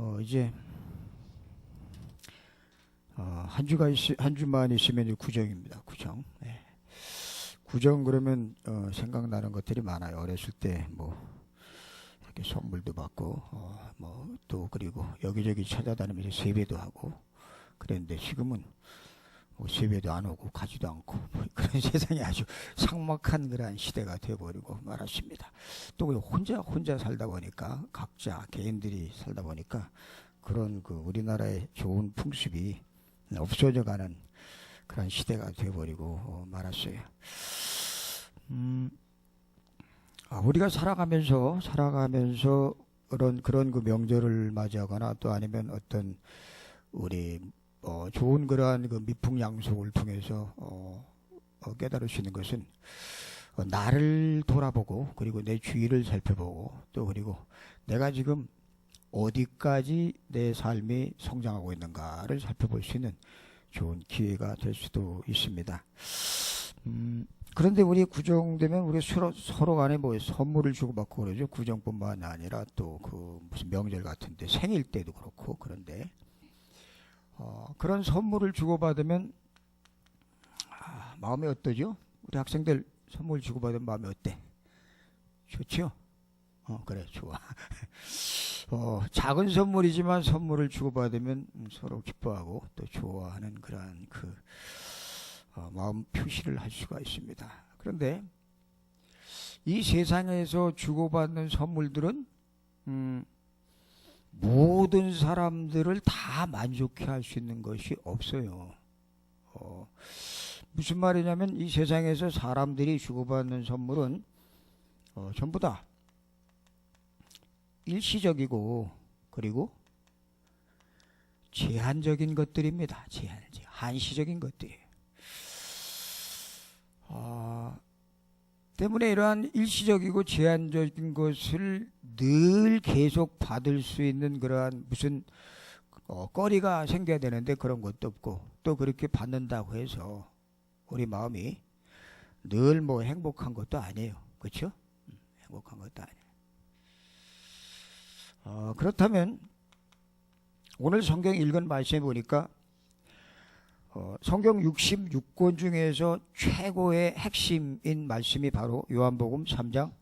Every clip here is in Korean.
어, 이제 어, 한 주가 있, 한 주만 있으면 구정입니다. 구정. 예. 구정 그러면 어, 생각나는 것들이 많아요. 어렸을 때 뭐 이렇게 선물도 받고 어, 뭐또 그리고 여기저기 찾아다니면서 세배도 하고 그랬는데 지금은 뭐 세배도 안 오고 가지도 않고 뭐 그런 세상이 아주 삭막한 그러한 시대가 되어버리고 말았습니다. 또 그리고 혼자 혼자 살다 보니까 각자 개인들이 살다 보니까 그런 그 우리나라의 좋은 풍습이 없어져가는 그런 시대가 되어버리고 어, 말았어요. 음, 아, 우리가 살아가면서 살아가면서 그런 그런 그 명절을 맞이하거나 또 아니면 어떤 우리 어, 좋은 그러한 그 미풍양속을 통해서 어, 어, 깨달을 수 있는 것은 어, 나를 돌아보고 그리고 내 주위를 살펴보고 또 그리고 내가 지금 어디까지 내 삶이 성장하고 있는가를 살펴볼 수 있는 좋은 기회가 될 수도 있습니다. 음, 그런데 우리 구정되면 우리 서로, 서로 간에 뭐 선물을 주고받고 그러죠. 구정뿐만 아니라 또 그 무슨 명절 같은데 생일 때도 그렇고 그런데 어, 그런 선물을 주고받으면 아, 마음이 어떠죠? 우리 학생들 선물 주고받으면 마음이 어때? 좋죠? 어, 그래, 좋아. 어, 작은 선물이지만 선물을 주고받으면 음, 서로 기뻐하고 또 좋아하는 그러한 그 어, 마음 표시를 할 수가 있습니다. 그런데 이 세상에서 주고받는 선물들은 음, 모든 사람들을 다 만족해 할 수 있는 것이 없어요. 어, 무슨 말이냐면 이 세상에서 사람들이 주고받는 선물은 어, 전부 다 일시적이고 그리고 제한적인 것들입니다. 제한, 한시적인 것들이에요. 아, 때문에 이러한 일시적이고 제한적인 것을 늘 계속 받을 수 있는 그러한 무슨 어, 거리가 생겨야 되는데 그런 것도 없고 또 그렇게 받는다고 해서 우리 마음이 늘 뭐 행복한 것도 아니에요. 그렇죠? 음, 행복한 것도 아니에요. 어, 그렇다면 오늘 성경 읽은 말씀에 보니까 어, 성경 66권 중에서 최고의 핵심인 말씀이 바로 요한복음 3장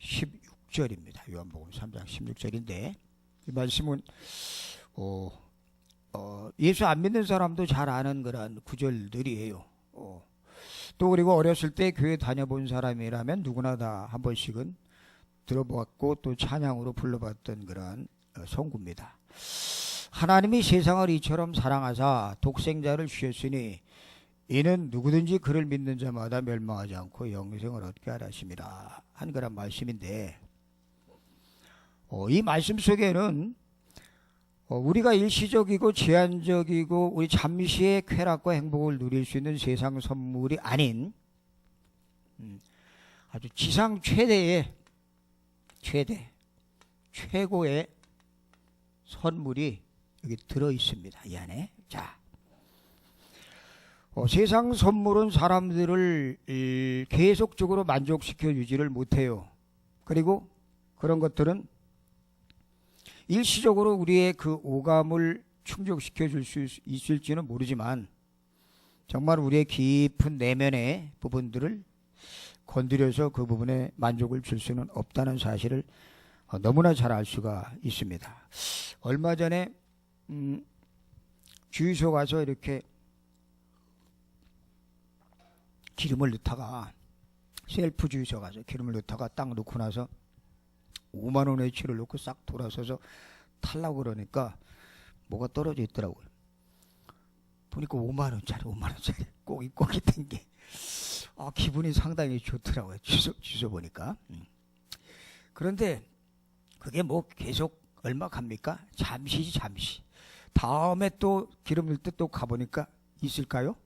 16절입니다. 요한복음 3장 16절인데 이 말씀은 어, 어, 예수 안 믿는 사람도 잘 아는 그런 구절들이에요. 어, 또 그리고 어렸을 때 교회 다녀본 사람이라면 누구나 다 한 번씩은 들어봤고 또 찬양으로 불러봤던 그런 어, 성구입니다. 하나님이 세상을 이처럼 사랑하사 독생자를 주셨으니 이는 누구든지 그를 믿는 자마다 멸망하지 않고 영생을 얻게 하라심이라 한 그런 말씀인데 어, 이 말씀 속에는 어, 우리가 일시적이고 제한적이고 우리 잠시의 쾌락과 행복을 누릴 수 있는 세상 선물이 아닌 음, 아주 지상 최대의 최대 최고의 선물이 여기 들어 있습니다. 이 안에. 자. 어, 세상 선물은 사람들을 이, 계속적으로 만족시켜 주지를 못해요. 그리고 그런 것들은 일시적으로 우리의 그 오감을 충족시켜 줄 수 있을지는 모르지만 정말 우리의 깊은 내면의 부분들을 건드려서 그 부분에 만족을 줄 수는 없다는 사실을 어, 너무나 잘 알 수가 있습니다. 얼마 전에 음, 주유소 가서 이렇게 기름을 넣다가 셀프 주유소 가서 기름을 넣다가 딱 넣고 나서 5만 원의 치를 넣고 싹 돌아서서 탈라고 그러니까 뭐가 떨어져 있더라고요. 보니까 5만 원짜리 5만 원짜리 꼭이 꼭이 된게 아, 기분이 상당히 좋더라고요. 주소, 주소 보니까. 음. 그런데 그게 뭐 계속 얼마 갑니까? 잠시지 잠시. 다음에 또 기름 넣을 때 또 가보니까 있을까요?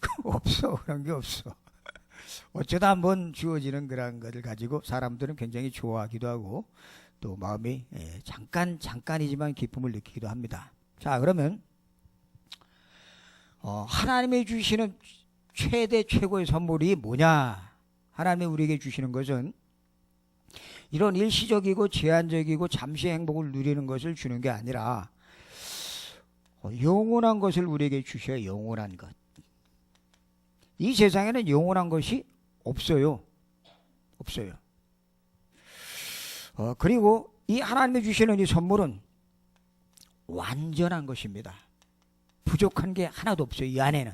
없어. 그런 게 없어. 어쩌다 한번 주어지는 그런 것을 가지고 사람들은 굉장히 좋아하기도 하고 또 마음이 예, 잠깐 잠깐이지만 기쁨을 느끼기도 합니다. 자 그러면 어, 하나님이 주시는 최대 최고의 선물이 뭐냐? 하나님이 우리에게 주시는 것은 이런 일시적이고 제한적이고 잠시 행복을 누리는 것을 주는 게 아니라 어, 영원한 것을 우리에게 주셔야 영원한 것. 이 세상에는 영원한 것이 없어요. 없어요. 어, 그리고 이 하나님이 주시는 이 선물은 완전한 것입니다. 부족한 게 하나도 없어요. 이 안에는.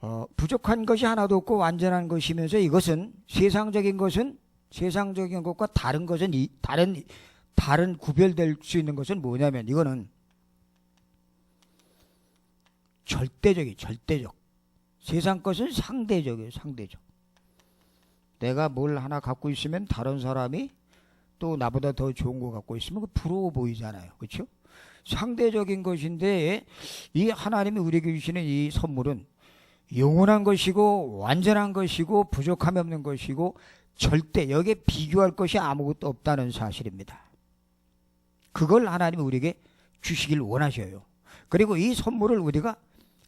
어, 부족한 것이 하나도 없고 완전한 것이면서 이것은 세상적인 것은 세상적인 것과 다른 것은 이, 다른 다른 구별될 수 있는 것은 뭐냐면 이거는 절대적이 절대적. 세상 것은 상대적이에요. 상대적. 내가 뭘 하나 갖고 있으면 다른 사람이 또 나보다 더 좋은 거 갖고 있으면 그 부러워 보이잖아요. 그렇죠? 상대적인 것인데 이 하나님이 우리에게 주시는 이 선물은 영원한 것이고 완전한 것이고 부족함이 없는 것이고 절대 여기에 비교할 것이 아무것도 없다는 사실입니다. 그걸 하나님이 우리에게 주시길 원하셔요. 그리고 이 선물을 우리가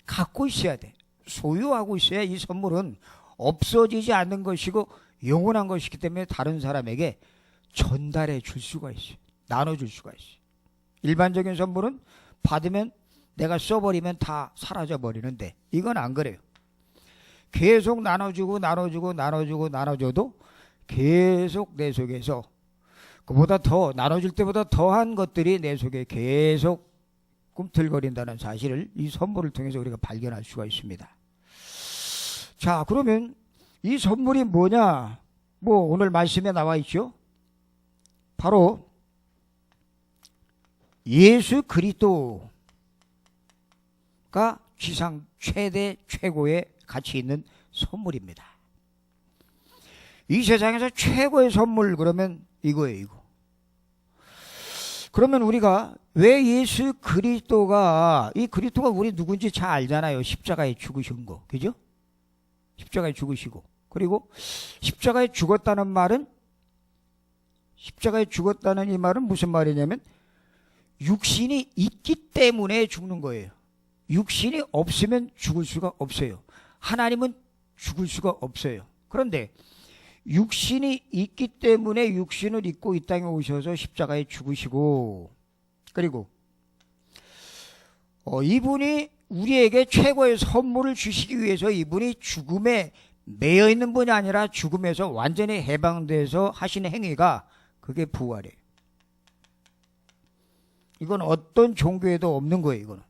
갖고 있어야 돼. 소유하고 있어야 이 선물은 없어지지 않는 것이고 영원한 것이기 때문에 다른 사람에게 전달해 줄 수가 있어요. 나눠 줄 수가 있어요. 일반적인 선물은 받으면 내가 써버리면 다 사라져 버리는데 이건 안 그래요. 계속 나눠주고 나눠주고 나눠주고 나눠줘도 계속 내 속에서 그보다 더 나눠줄 때보다 더한 것들이 내 속에 계속 꿈틀거린다는 사실을 이 선물을 통해서 우리가 발견할 수가 있습니다. 자, 그러면 이 선물이 뭐냐? 뭐 오늘 말씀에 나와 있죠? 바로 예수 그리스도가 지상 최대 최고의 가치 있는 선물입니다. 이 세상에서 최고의 선물 그러면 이거예요, 이거. 그러면 우리가 왜 예수 그리스도가 이 그리스도가 우리 누군지 잘 알잖아요. 십자가에 죽으신 거. 그죠? 십자가에 죽으시고. 그리고 십자가에 죽었다는 말은 십자가에 죽었다는 이 말은 무슨 말이냐면 육신이 있기 때문에 죽는 거예요. 육신이 없으면 죽을 수가 없어요. 하나님은 죽을 수가 없어요. 그런데 육신이 있기 때문에 육신을 입고 이 땅에 오셔서 십자가에 죽으시고 그리고 어, 이분이 우리에게 최고의 선물을 주시기 위해서 이분이 죽음에 매여 있는 분이 아니라 죽음에서 완전히 해방돼서 하시는 행위가 그게 부활이에요. 이건 어떤 종교에도 없는 거예요, 이거는.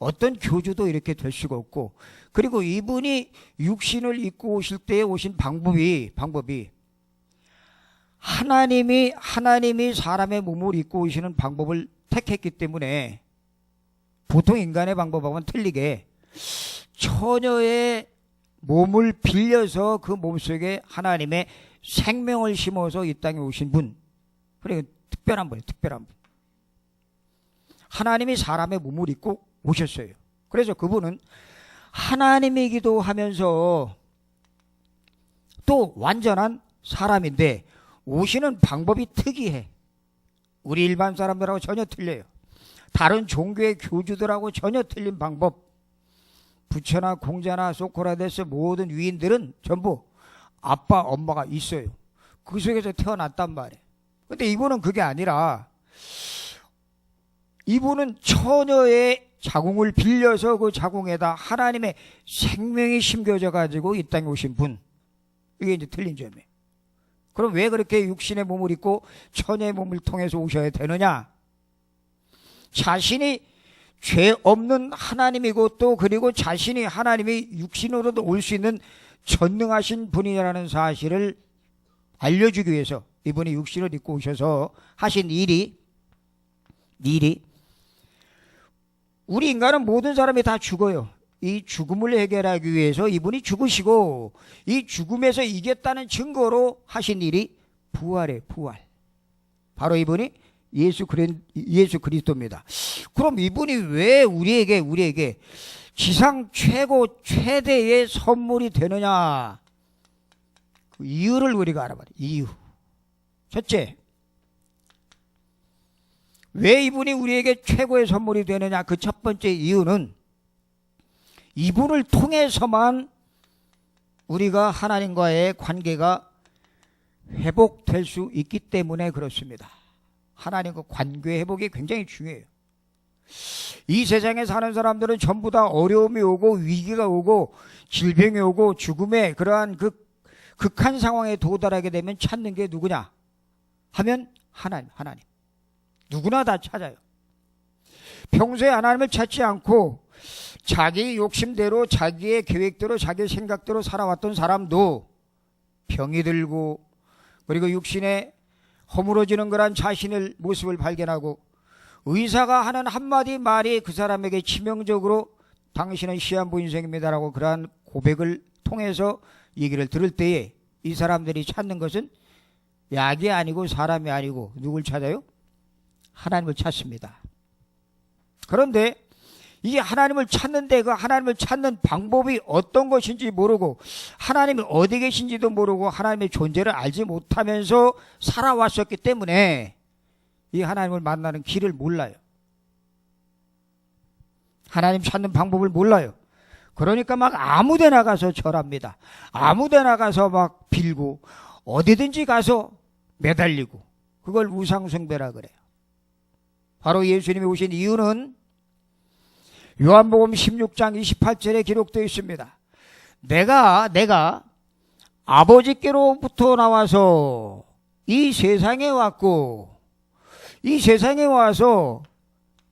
어떤 교주도 이렇게 될 수가 없고 그리고 이분이 육신을 입고 오실 때에 오신 방법이 방법이 하나님이 하나님이 사람의 몸을 입고 오시는 방법을 택했기 때문에 보통 인간의 방법하고는 틀리게 처녀의 몸을 빌려서 그 몸속에 하나님의 생명을 심어서 이 땅에 오신 분. 그래 특별한 분이에요. 특별한 분. 하나님이 사람의 몸을 입고 오셨어요. 그래서 그분은 하나님이기도 하면서 또 완전한 사람인데 오시는 방법이 특이해. 우리 일반 사람들하고 전혀 틀려요. 다른 종교의 교주들하고 전혀 틀린 방법. 부처나 공자나 소크라테스 모든 위인들은 전부 아빠, 엄마가 있어요. 그 속에서 태어났단 말이에요. 근데 이분은 그게 아니라 이분은 처녀의 자궁을 빌려서 그 자궁에다 하나님의 생명이 심겨져 가지고 이 땅에 오신 분. 이게 이제 틀린 점이에요. 그럼 왜 그렇게 육신의 몸을 입고 처녀의 몸을 통해서 오셔야 되느냐? 자신이 죄 없는 하나님이고 또 그리고 자신이 하나님이 육신으로도 올 수 있는 전능하신 분이라는 사실을 알려주기 위해서 이분이 육신을 입고 오셔서 하신 일이 일이 우리 인간은 모든 사람이 다 죽어요. 이 죽음을 해결하기 위해서 이분이 죽으시고 이 죽음에서 이겼다는 증거로 하신 일이 부활의 부활. 바로 이분이 예수 그리 예수 그리스도입니다. 그럼 이분이 왜 우리에게 우리에게 지상 최고 최대의 선물이 되느냐? 그 이유를 우리가 알아봐야 이유. 첫째, 왜 이분이 우리에게 최고의 선물이 되느냐? 그 첫 번째 이유는 이분을 통해서만 우리가 하나님과의 관계가 회복될 수 있기 때문에 그렇습니다. 하나님과 관계 회복이 굉장히 중요해요. 이 세상에 사는 사람들은 전부 다 어려움이 오고 위기가 오고 질병이 오고 죽음의 그러한 그 극한 상황에 도달하게 되면 찾는 게 누구냐? 하면 하나님, 하나님. 누구나 다 찾아요. 평소에 하나님을 찾지 않고 자기 욕심대로 자기의 계획대로 자기 생각대로 살아왔던 사람도 병이 들고 그리고 육신에 허물어지는 그런 자신의 모습을 발견하고 의사가 하는 한마디 말이 그 사람에게 치명적으로 당신은 시한부 인생입니다라고 그러한 고백을 통해서 얘기를 들을 때에 이 사람들이 찾는 것은 약이 아니고 사람이 아니고 누굴 찾아요? 하나님을 찾습니다. 그런데 이게 하나님을 찾는데 그 하나님을 찾는 방법이 어떤 것인지 모르고 하나님이 어디 계신지도 모르고 하나님의 존재를 알지 못하면서 살아왔었기 때문에 이 하나님을 만나는 길을 몰라요. 하나님 찾는 방법을 몰라요. 그러니까 막 아무 데나 가서 절합니다. 아무 데나 가서 막 빌고 어디든지 가서 매달리고 그걸 우상숭배라 그래요. 바로 예수님이 오신 이유는 요한복음 16장 28절에 기록되어 있습니다. 내가 내가 아버지께로부터 나와서 이 세상에 왔고 이 세상에 와서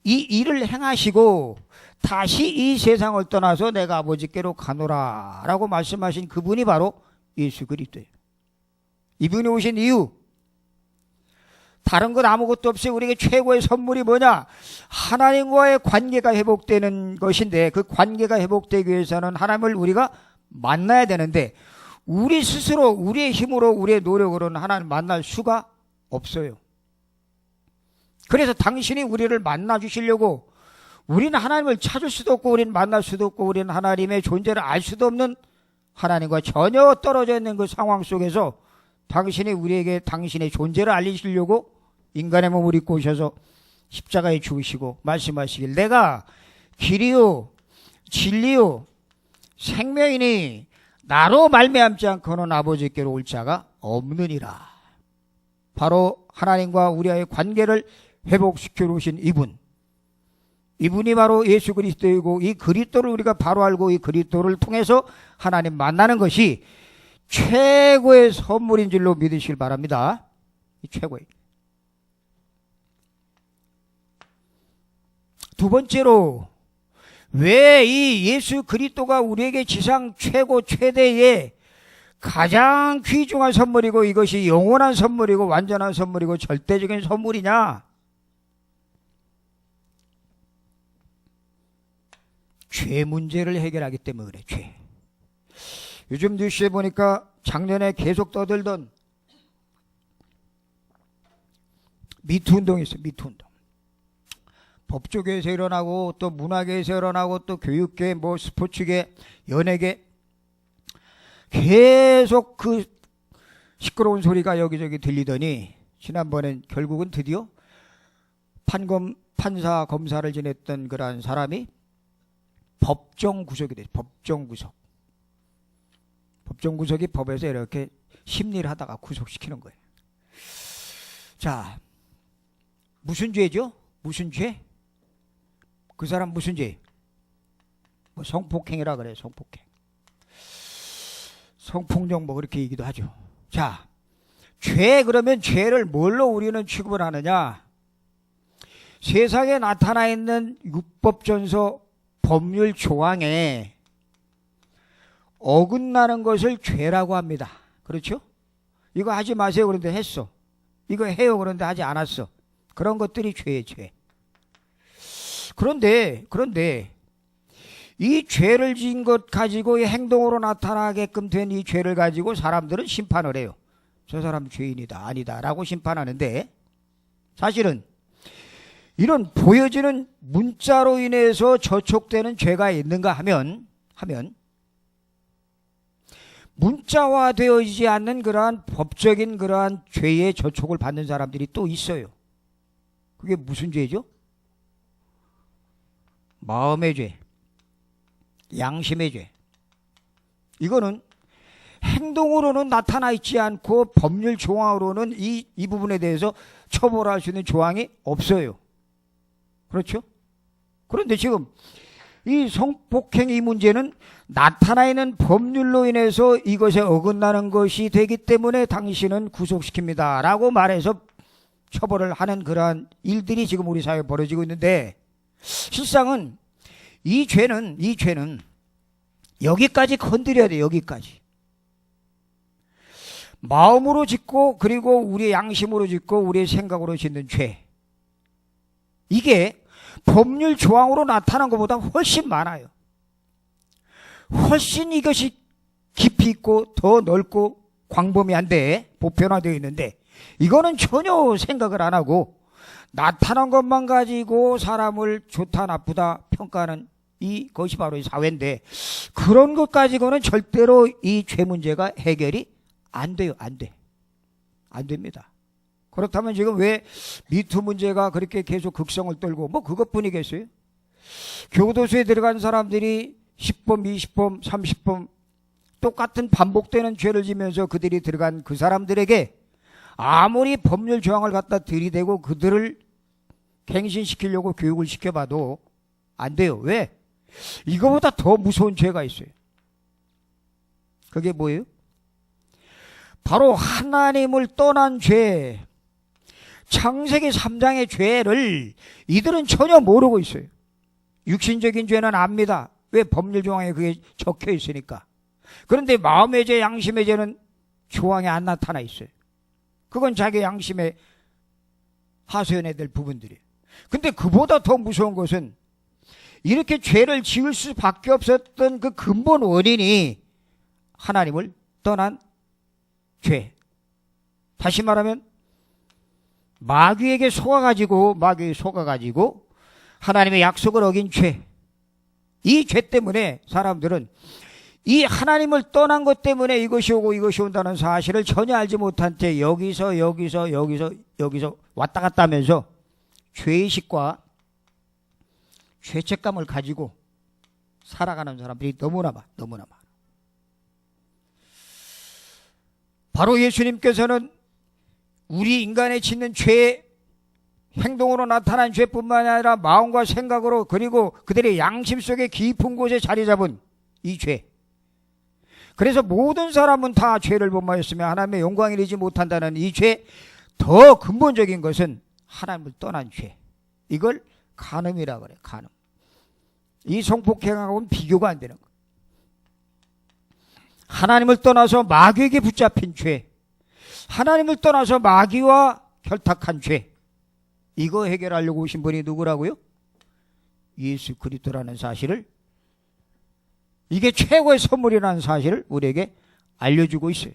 이 일을 행하시고 다시 이 세상을 떠나서 내가 아버지께로 가노라 라고 말씀하신 그분이 바로 예수 그리스도예요. 이분이 오신 이유 다른 것 아무것도 없이 우리에게 최고의 선물이 뭐냐? 하나님과의 관계가 회복되는 것인데 그 관계가 회복되기 위해서는 하나님을 우리가 만나야 되는데 우리 스스로 우리의 힘으로 우리의 노력으로는 하나님 만날 수가 없어요. 그래서 당신이 우리를 만나 주시려고 우리는 하나님을 찾을 수도 없고 우리는 만날 수도 없고 우리는 하나님의 존재를 알 수도 없는 하나님과 전혀 떨어져 있는 그 상황 속에서 당신이 우리에게 당신의 존재를 알리시려고 인간의 몸을 입고 오셔서 십자가에 죽으시고 말씀하시길 내가 길이요 진리요 생명이니 나로 말미암지 않고는 아버지께로 올 자가 없느니라. 바로 하나님과 우리와의 관계를 회복시켜 놓으신 이분. 이분이 바로 예수 그리스도이고 이 그리스도를 우리가 바로 알고 이 그리스도를 통해서 하나님 만나는 것이 최고의 선물인 줄로 믿으시길 바랍니다. 이 최고의. 두 번째로 왜 이 예수 그리스도가 우리에게 지상 최고 최대의 가장 귀중한 선물이고 이것이 영원한 선물이고 완전한 선물이고 절대적인 선물이냐? 죄 문제를 해결하기 때문에 그래, 죄. 요즘 뉴스에 보니까 작년에 계속 떠들던 미투 운동이 있어요, 미투 운동. 법조계에서 일어나고 또 문화계에서 일어나고 또 교육계, 뭐 스포츠계, 연예계 계속 그 시끄러운 소리가 여기저기 들리더니 지난번엔 결국은 드디어 판검 판사 검사를 지냈던 그러한 사람이 법정 구속이 돼. 법정 구속. 법정 구속이 법에서 이렇게 심리를 하다가 구속시키는 거예요. 자, 무슨 죄죠? 무슨 죄? 그 사람 무슨 죄? 뭐 성폭행이라 그래, 성폭행. 성폭력 뭐 그렇게 얘기도 하죠. 자, 죄 그러면 죄를 뭘로 우리는 취급을 하느냐? 세상에 나타나 있는 율법전서 법률 조항에 어긋나는 것을 죄라고 합니다. 그렇죠? 이거 하지 마세요. 그런데 했어. 이거 해요. 그런데 하지 않았어. 그런 것들이 죄의 죄. 그런데, 그런데, 이 죄를 지은 것 가지고 이 행동으로 나타나게끔 된 이 죄를 가지고 사람들은 심판을 해요. 저 사람 죄인이다, 아니다, 라고 심판하는데, 사실은 이런 보여지는 문자로 인해서 저촉되는 죄가 있는가 하면, 하면, 문자화되어지지 않는 그러한 법적인 그러한 죄의 저촉을 받는 사람들이 또 있어요. 그게 무슨 죄죠? 마음의 죄, 양심의 죄. 이거는 행동으로는 나타나 있지 않고 법률 조항으로는 이, 이 부분에 대해서 처벌할 수 있는 조항이 없어요. 그렇죠? 그런데 지금 이 성폭행 이 문제는 나타나 있는 법률로 인해서 이것에 어긋나는 것이 되기 때문에 당신은 구속시킵니다. 라고 말해서 처벌을 하는 그러한 일들이 지금 우리 사회에 벌어지고 있는데 실상은 이 죄는 이 죄는 여기까지 건드려야 돼 여기까지. 마음으로 짓고 그리고 우리의 양심으로 짓고 우리의 생각으로 짓는 죄. 이게 법률 조항으로 나타난 것보다 훨씬 많아요. 훨씬 이것이 깊이 있고 더 넓고 광범위한데 보편화되어 있는데 이거는 전혀 생각을 안 하고 나타난 것만 가지고 사람을 좋다 나쁘다 평가하는 이 것이 바로 이 사회인데 그런 것 가지고는 절대로 이 죄 문제가 해결이 안 돼요 안 돼. 안 됩니다. 그렇다면 지금 왜 미투 문제가 그렇게 계속 극성을 떨고 뭐 그것뿐이겠어요? 교도소에 들어간 사람들이 10범, 20범, 30범 똑같은 반복되는 죄를 지면서 그들이 들어간 그 사람들에게 아무리 법률 조항을 갖다 들이대고 그들을 갱신시키려고 교육을 시켜봐도 안 돼요. 왜? 이거보다 더 무서운 죄가 있어요. 그게 뭐예요? 바로 하나님을 떠난 죄. 창세기 3장의 죄를 이들은 전혀 모르고 있어요. 육신적인 죄는 압니다. 왜 법률 조항에 그게 적혀 있으니까. 그런데 마음의 죄, 양심의 죄는 조항에 안 나타나 있어요. 그건 자기 양심에 하소연해야 될 부분들이에요. 근데 그보다 더 무서운 것은 이렇게 죄를 지을 수밖에 없었던 그 근본 원인이 하나님을 떠난 죄. 다시 말하면 마귀에게 속아가지고 마귀에 속아가지고 하나님의 약속을 어긴 죄. 이 죄 때문에 사람들은 이 하나님을 떠난 것 때문에 이것이 오고 이것이 온다는 사실을 전혀 알지 못한 채 여기서 여기서 여기서 여기서 왔다 갔다 하면서 죄의식과 죄책감을 가지고 살아가는 사람들이 너무나 많아 너무나 많아 바로 예수님께서는 우리 인간의 짓는 죄 행동으로 나타난 죄뿐만 아니라 마음과 생각으로 그리고 그들의 양심 속에 깊은 곳에 자리 잡은 이 죄. 그래서 모든 사람은 다 죄를 범하였으며 하나님의 영광을 이루지 못한다는 이 죄. 더 근본적인 것은 하나님을 떠난 죄. 이걸 간음이라 그래. 간음. 이 성폭행하고는 비교가 안 되는 거. 하나님을 떠나서 마귀에게 붙잡힌 죄. 하나님을 떠나서 마귀와 결탁한 죄. 이거 해결하려고 오신 분이 누구라고요? 예수 그리스도라는 사실을 이게 최고의 선물이라는 사실을 우리에게 알려주고 있어요.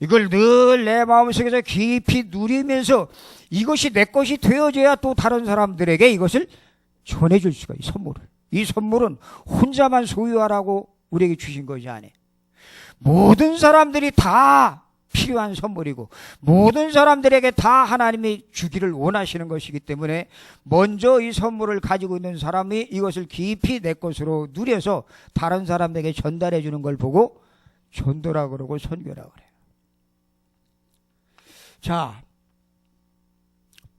이걸 늘 내 마음속에서 깊이 누리면서 이것이 내 것이 되어져야 또 다른 사람들에게 이것을 전해줄 수가 있어요. 선물을. 이 선물은 혼자만 소유하라고 우리에게 주신 것이 아니에요. 모든 사람들이 다 필요한 선물이고 모든 사람들에게 다 하나님이 주기를 원하시는 것이기 때문에 먼저 이 선물을 가지고 있는 사람이 이것을 깊이 내 것으로 누려서 다른 사람에게 전달해 주는 걸 보고 전도라 그러고 선교라 그래요. 자,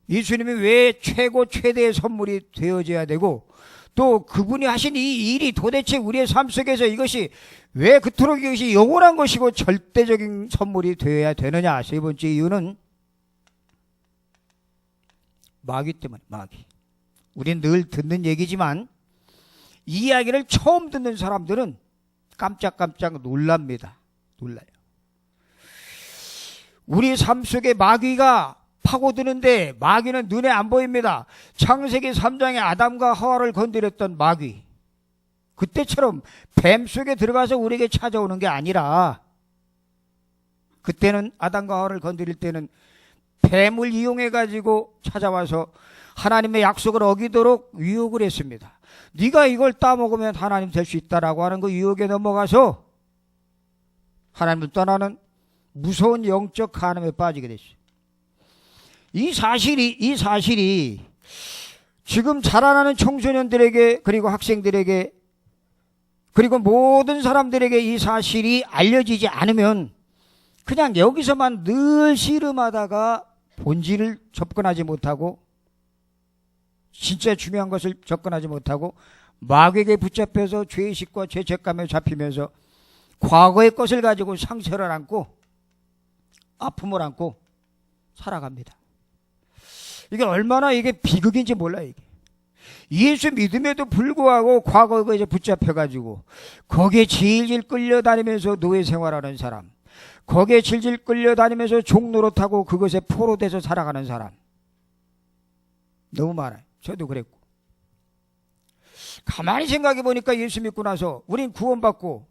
예수님이 왜 최고 최대의 선물이 되어져야 되고 또 그분이 하신 이 일이 도대체 우리의 삶 속에서 이것이 왜 그토록 이것이 영원한 것이고 절대적인 선물이 되어야 되느냐? 세 번째 이유는 마귀 때문에 마귀. 우리는 늘 듣는 얘기지만 이 이야기를 처음 듣는 사람들은 깜짝깜짝 놀랍니다. 놀라요. 우리 삶 속에 마귀가 파고드는데 마귀는 눈에 안 보입니다. 창세기 3장에 아담과 하와를 건드렸던 마귀. 그때처럼 뱀 속에 들어가서 우리에게 찾아오는 게 아니라 그때는 아담과 하와를 건드릴 때는 뱀을 이용해 가지고 찾아와서 하나님의 약속을 어기도록 유혹을 했습니다. 네가 이걸 따먹으면 하나님 될 수 있다라고 하는 그 유혹에 넘어가서 하나님을 떠나는 무서운 영적 간음에 빠지게 됐어요. 이 사실이 이 사실이 지금 자라나는 청소년들에게 그리고 학생들에게 그리고 모든 사람들에게 이 사실이 알려지지 않으면 그냥 여기서만 늘 씨름하다가 본질을 접근하지 못하고 진짜 중요한 것을 접근하지 못하고 마귀에게 붙잡혀서 죄의식과 죄책감에 잡히면서 과거의 것을 가지고 상처를 안고 아픔을 안고 살아갑니다. 이게 얼마나 이게 비극인지 몰라요, 이게. 예수 믿음에도 불구하고 과거에 이제 붙잡혀가지고 거기에 질질 끌려다니면서 노예 생활하는 사람, 거기에 질질 끌려다니면서 종노릇하고 그것에 포로돼서 살아가는 사람 너무 많아요. 저도 그랬고. 가만히 생각해 보니까 예수 믿고 나서 우린 구원받고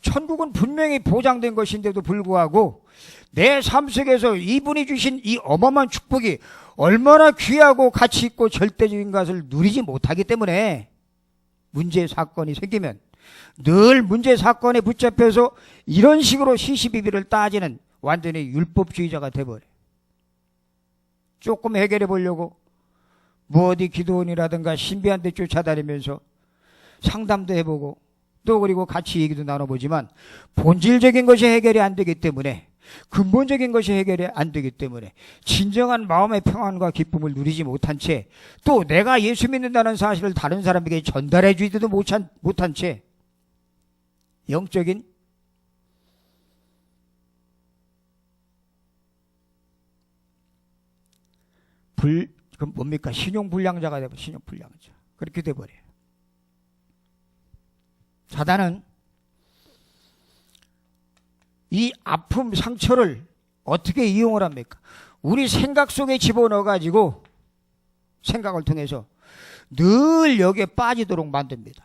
천국은 분명히 보장된 것인데도 불구하고 내 삶 속에서 이분이 주신 이 어마어마한 축복이 얼마나 귀하고 가치 있고 절대적인 것을 누리지 못하기 때문에 문제 사건이 생기면 늘 문제 사건에 붙잡혀서 이런 식으로 시시비비를 따지는 완전히 율법주의자가 돼버려. 조금 해결해 보려고 뭐 어디 기도원이라든가 신비한 데 쫓아다니면서 상담도 해보고 또 그리고 같이 얘기도 나눠보지만 본질적인 것이 해결이 안 되기 때문에 근본적인 것이 해결이 안 되기 때문에 진정한 마음의 평안과 기쁨을 누리지 못한 채 또 내가 예수 믿는다는 사실을 다른 사람에게 전달해 주지도 못한, 못한 채 영적인 불, 그 뭡니까? 신용불량자가 되고 신용불량자. 그렇게 돼버려요. 사단은 이 아픔, 상처를 어떻게 이용을 합니까? 우리 생각 속에 집어넣어 가지고 생각을 통해서 늘 여기에 빠지도록 만듭니다.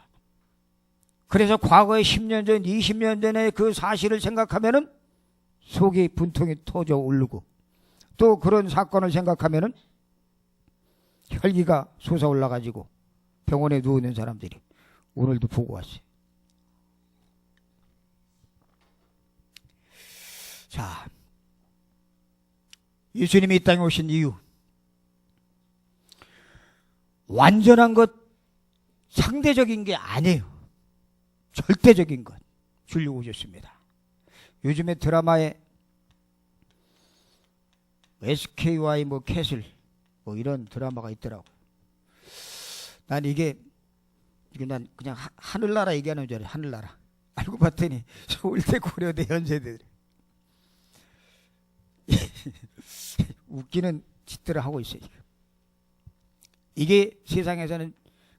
그래서 과거에 10년 전, 20년 전에 그 사실을 생각하면은 속이 분통이 터져 오르고 또 그런 사건을 생각하면은 혈기가 솟아 올라가지고 병원에 누워 있는 사람들이 오늘도 보고 왔어요. 자, 예수님이 이 땅에 오신 이유. 완전한 것, 상대적인 게 아니에요. 절대적인 것. 주려고 오셨습니다. 요즘에 드라마에 SKY 뭐 캐슬 뭐 이런 드라마가 있더라고. 난 이게 이게 난 그냥 하, 하늘나라 얘기하는 줄 알아. 하늘나라. 알고 봤더니 서울대 고려대 연세대 웃기는 짓들을 하고 있어요. 지금. 이게 세상에서는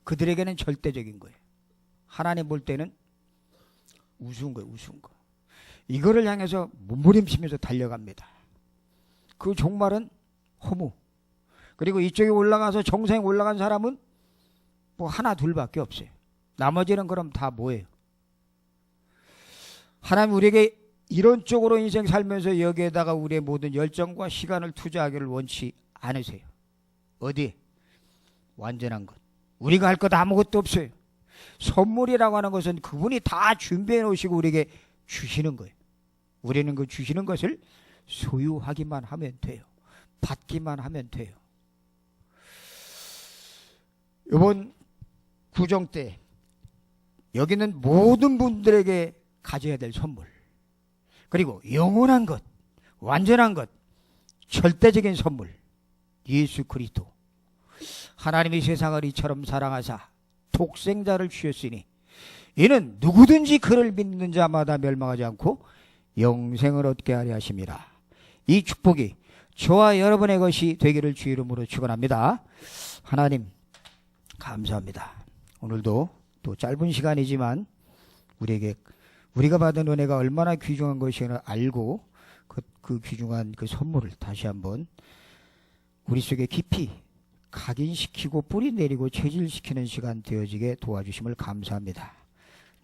그들에게는 절대적인 거예요. 하나님 볼 때는 우스운 거예요, 우스운 거. 이거를 향해서 몸부림치면서 달려갑니다. 그 종말은 허무. 그리고 이쪽에 올라가서 정상에 올라간 사람은 뭐 하나 둘밖에 없어요. 나머지는 그럼 다 뭐예요? 하나님 우리에게 이런 쪽으로 인생 살면서 여기에다가 우리의 모든 열정과 시간을 투자하기를 원치 않으세요. 어디? 완전한 것. 우리가 할 것 아무것도 없어요. 선물이라고 하는 것은 그분이 다 준비해 놓으시고 우리에게 주시는 거예요. 우리는 그 주시는 것을 소유하기만 하면 돼요. 받기만 하면 돼요. 이번 구정 때 여기는 모든 분들에게 가져야 될 선물. 그리고 영원한 것, 완전한 것, 절대적인 선물. 예수 그리스도. 하나님이 세상을 이처럼 사랑하사 독생자를 주셨으니 이는 누구든지 그를 믿는 자마다 멸망하지 않고 영생을 얻게 하려 하심이라. 이 축복이 저와 여러분의 것이 되기를 주 이름으로 축원합니다. 하나님 감사합니다. 오늘도 또 짧은 시간이지만 우리에게 우리가 받은 은혜가 얼마나 귀중한 것인가 알고 그, 그 귀중한 그 선물을 다시 한번 우리 속에 깊이 각인시키고 뿌리 내리고 체질시키는 시간 되어지게 도와주심을 감사합니다.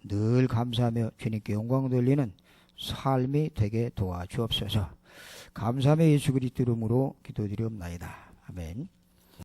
늘 감사하며 주님께 영광 돌리는 삶이 되게 도와주옵소서. 감사하며 예수 그리스도 이름으로 기도드리옵나이다. 아멘.